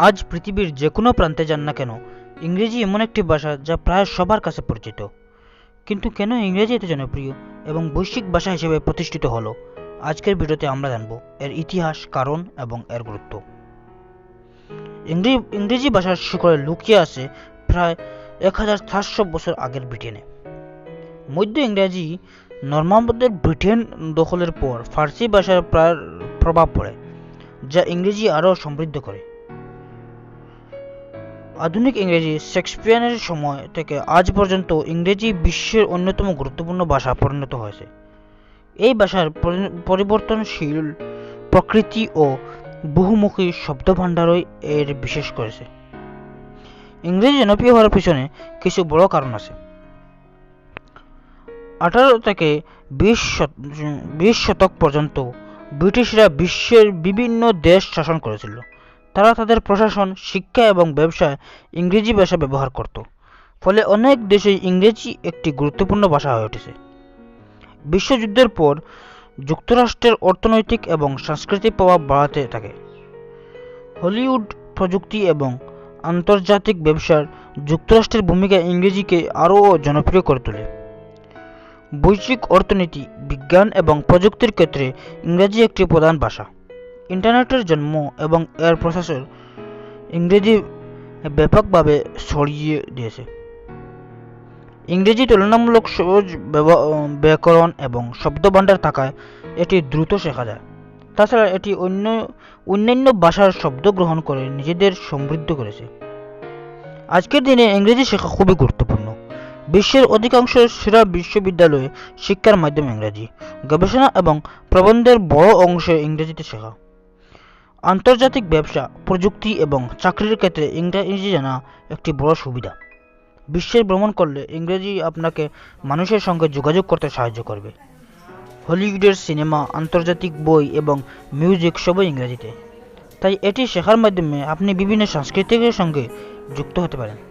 আজ পৃথিবীর যে কোনো প্রান্তে যান না কেন, ইংরেজি এমন একটি ভাষা যা প্রায় সবার কাছে পরিচিত। কিন্তু কেন ইংরেজি এত জনপ্রিয় এবং বৈশ্বিক ভাষা হিসেবে প্রতিষ্ঠিত হলো? আজকের ভিডিওতে আমরা জানব এর ইতিহাস, কারণ এবং এর গুরুত্ব। ইংরে- ইংরেজি ভাষার শিকড়ে লুকিয়ে আছে প্রায় এক হাজার চারশো বছর আগের ব্রিটেনে। মধ্য ইংরেজি নর্মানদের ব্রিটেন দখলের পর ফার্সি ভাষার প্রায় প্রভাব পড়ে, যা ইংরেজি আরও সমৃদ্ধ করে। আধুনিক ইংরেজি শেক্সপিয়ারের সময় থেকে আজ পর্যন্ত ইংরেজি বিশ্বের অন্যতম গুরুত্বপূর্ণ ভাষা পরিণত হয়েছে। এই ভাষার পরিবর্তনশীল প্রকৃতি ও বহুমুখী শব্দভাণ্ডারই এর বিশেষ করেছে। ইংরেজি জনপ্রিয় হওয়ার পিছনে কিছু বড় কারণ আছে। আঠারো থেকে বিশ বিশ শতক পর্যন্ত ব্রিটিশরা বিশ্বের বিভিন্ন দেশ শাসন করেছিল। তারা তাদের প্রশাসন, শিক্ষা এবং ব্যবসায় ইংরেজি ভাষা ব্যবহার করত। ফলে অনেক দেশে ইংরেজি একটি গুরুত্বপূর্ণ ভাষা হয়ে উঠেছে। বিশ্বযুদ্ধের পর যুক্তরাষ্ট্রের অর্থনৈতিক এবং সাংস্কৃতিক প্রভাব বাড়াতে থাকে। হলিউড প্রযুক্তি এবং আন্তর্জাতিক ব্যবসার যুক্তরাষ্ট্রের ভূমিকা ইংরেজিকে আরও জনপ্রিয় করে তোলে। বৈশ্বিক অর্থনীতি, বিজ্ঞান এবং প্রযুক্তির ক্ষেত্রে ইংরেজি একটি প্রধান ভাষা। ইন্টারনেটের জন্ম এবং এর প্রসেসর ইংরেজি ব্যাপকভাবে ছড়িয়ে দিয়েছে। ইংরেজি তুলনামূলক সহজ ব্যাকরণ এবং শব্দভাণ্ডার থাকায় এটি দ্রুত শেখা যায়। তাছাড়া এটি অন্য, অন্যান্য ভাষার শব্দ গ্রহণ করে নিজেদের সমৃদ্ধ করেছে। আজকের দিনে ইংরেজি শেখা খুবই গুরুত্বপূর্ণ। বিশ্বের অধিকাংশ সেরা বিশ্ববিদ্যালয়ে শিক্ষার মাধ্যম ইংরেজি, গবেষণা এবং প্রবন্ধের বড় অংশে ইংরেজিতে শেখা। আন্তর্জাতিক ব্যবসা, প্রযুক্তি এবং চাকরির ক্ষেত্রে ইংরেজি জানা একটি বড় সুবিধা। বিশ্বের ভ্রমণ করলে ইংরেজি আপনাকে মানুষের সঙ্গে যোগাযোগ করতে সাহায্য করবে। হলিউডের সিনেমা, আন্তর্জাতিক বই এবং মিউজিক সবই ইংরেজিতে। তাই এটি শেখার মাধ্যমে আপনি বিভিন্ন সাংস্কৃতিকের সঙ্গে যুক্ত হতে পারেন।